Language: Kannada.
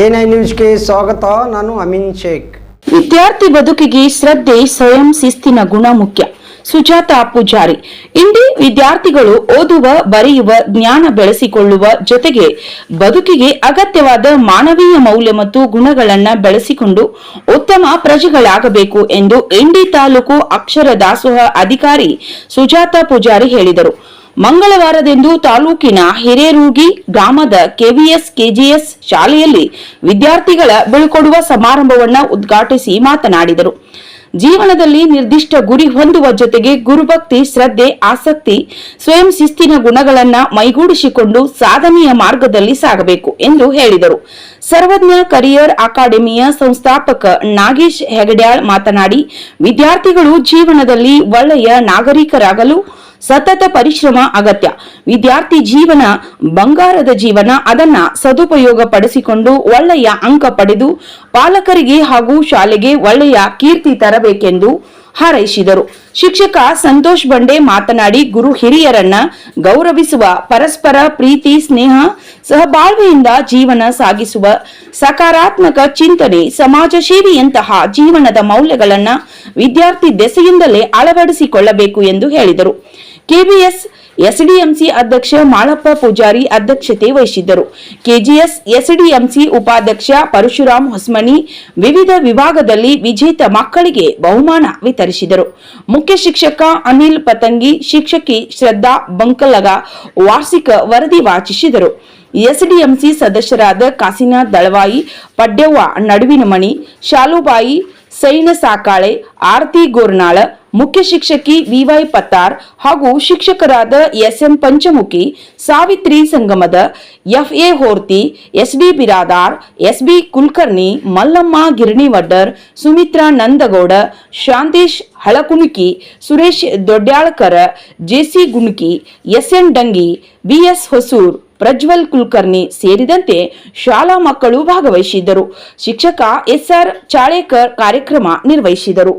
ಎನ್ ಐ ನ್ಯೂಸ್ಗೆ ಸ್ವಾಗತ, ನಾನು ಅಮಿನ್ ಶೇಖ್. ವಿದ್ಯಾರ್ಥಿ ಬದುಕಿಗೆ ಶ್ರದ್ಧೆ, ಸ್ವಯಂ ಶಿಸ್ತಿನ ಗುಣ ಮುಖ್ಯ. ಸುಜಾತಾ ಪೂಜಾರಿ. ಇಂಡಿ ವಿದ್ಯಾರ್ಥಿಗಳು ಓದುವ, ಬರೆಯುವ, ಜ್ಞಾನ ಬೆಳೆಸಿಕೊಳ್ಳುವ ಜೊತೆಗೆ ಬದುಕಿಗೆ ಅಗತ್ಯವಾದ ಮಾನವೀಯ ಮೌಲ್ಯ ಮತ್ತು ಗುಣಗಳನ್ನ ಬೆಳೆಸಿಕೊಂಡು ಉತ್ತಮ ಪ್ರಜೆಗಳಾಗಬೇಕು ಎಂದು ಇಂಡಿ ತಾಲೂಕು ಅಕ್ಷರ ದಾಸೋಹ ಅಧಿಕಾರಿ ಸುಜಾತಾ ಪೂಜಾರಿ ಹೇಳಿದರು. ಮಂಗಳವಾರದಂದು ತಾಲೂಕಿನ ಹಿರೇರೂಗಿ ಗ್ರಾಮದ ಕೆವಿಎಸ್, ಕೆಜಿಎಸ್ ಶಾಲೆಯಲ್ಲಿ ವಿದ್ಯಾರ್ಥಿಗಳ ಬೀಳ್ಕೊಡುವ ಸಮಾರಂಭವನ್ನು ಉದ್ಘಾಟಿಸಿ ಮಾತನಾಡಿದರು. ಜೀವನದಲ್ಲಿ ನಿರ್ದಿಷ್ಟ ಗುರಿ ಹೊಂದುವ ಜೊತೆಗೆ ಗುರುಭಕ್ತಿ, ಶ್ರದ್ಧೆ, ಆಸಕ್ತಿ, ಸ್ವಯಂ ಶಿಸ್ತಿನ ಗುಣಗಳನ್ನು ಮೈಗೂಡಿಸಿಕೊಂಡು ಸಾಧನೆಯ ಮಾರ್ಗದಲ್ಲಿ ಸಾಗಬೇಕು ಎಂದು ಹೇಳಿದರು. ಸರ್ವಜ್ಞ ಕರಿಯರ್ ಅಕಾಡೆಮಿಯ ಸಂಸ್ಥಾಪಕ ನಾಗೇಶ್ ಹೆಗಡ್ಯಾಳ್ ಮಾತನಾಡಿ, ವಿದ್ಯಾರ್ಥಿಗಳು ಜೀವನದಲ್ಲಿ ಒಳ್ಳೆಯ ನಾಗರಿಕರಾಗಲು ಸತತ ಪರಿಶ್ರಮ, ಅಗತ್ಯ. ವಿದ್ಯಾರ್ಥಿ ಜೀವನ, ಬಂಗಾರದ ಜೀವನ, ಅದನ್ನ ಸದುಪಯೋಗ ಪಡಿಸಿಕೊಂಡು ಒಳ್ಳೆಯ ಅಂಕ ಪಡೆದು ಪಾಲಕರಿಗೆ ಹಾಗೂ ಶಾಲೆಗೆ ಒಳ್ಳೆಯ ಕೀರ್ತಿ ತರಬೇಕೆಂದು ಹಾರೈಸಿದರು. ಶಿಕ್ಷಕ ಸಂತೋಷ್ ಬಂಡೆ ಮಾತನಾಡಿ, ಗುರು ಹಿರಿಯರನ್ನ ಗೌರವಿಸುವ ಪರಸ್ಪರ ಪ್ರೀತಿ, ಸ್ನೇಹ, ಸಹಬಾಳ್ವೆಯಿಂದ ಜೀವನ ಸಾಗಿಸುವ ಸಕಾರಾತ್ಮಕ ಚಿಂತನೆ ಸಮಾಜ ಸೇವೆಯಂತಹ ಜೀವನದ ಮೌಲ್ಯಗಳನ್ನ ವಿದ್ಯಾರ್ಥಿ ದೆಸೆಯಿಂದಲೇ ಅಳವಡಿಸಿಕೊಳ್ಳಬೇಕು ಎಂದು ಹೇಳಿದರು. ಕೆಬಿಎಸ್ ಎಸ್ಡಿಎಂಸಿ ಅಧ್ಯಕ್ಷ ಮಾಳಪ್ಪ ಪೂಜಾರಿ ಅಧ್ಯಕ್ಷತೆ ವಹಿಸಿದ್ದರು. ಕೆಜಿಎಸ್ ಎಸ್ಡಿಎಂಸಿ ಉಪಾಧ್ಯಕ್ಷ ಪರಶುರಾಮ್ ಹೊಸ್ಮನಿ ವಿವಿಧ ವಿಭಾಗದಲ್ಲಿ ವಿಜೇತ ಮಕ್ಕಳಿಗೆ ಬಹುಮಾನ ವಿತರಿಸಿದರು. ಮುಖ್ಯ ಶಿಕ್ಷಕ ಅನಿಲ್ ಪತಂಗಿ, ಶಿಕ್ಷಕಿ ಶ್ರದ್ಧಾ ಬಂಕಲಗ ವಾರ್ಷಿಕ ವರದಿ ವಾಚಿಸಿದರು. ಎಸ್ಡಿಎಂಸಿ ಸದಸ್ಯರಾದ ಕಾಸಿನಾಥ್ ದಳವಾಯಿ, ಪಡ್ಯವ್ವ ನಡುವಿನಮಣಿ, ಶಾಲುಬಾಯಿ ಸೈನ ಸಾಕಾಳೆ ಆರತಿ ಗೋರ್ನಾಳ ಮುಖ್ಯ ಶಿಕ್ಷಕಿ ವಿವೈ ಪತ್ತಾರ್ ಹಾಗೂ ಶಿಕ್ಷಕರಾದ SM Panchamukhi, Savitri Sangamad FA Horti SD Biradar, SB Kulkarni, Mallamma Giranivaddar, Sumitra Nandagouda, Shantesh Halakuniki, Suresh Dodyalkar, JC Gunaki, SN Dangi BS Hosur, Prajwal Kulkarni ಸೇರಿದಂತೆ ಶಾಲಾ ಮಕ್ಕಳು ಭಾಗವಹಿಸಿದ್ದರು. ಶಿಕ್ಷಕ ಎಸ್ಆರ್ ಚಾಳೇಕರ್ ಕಾರ್ಯಕ್ರಮ ನಿರ್ವಹಿಸಿದರು.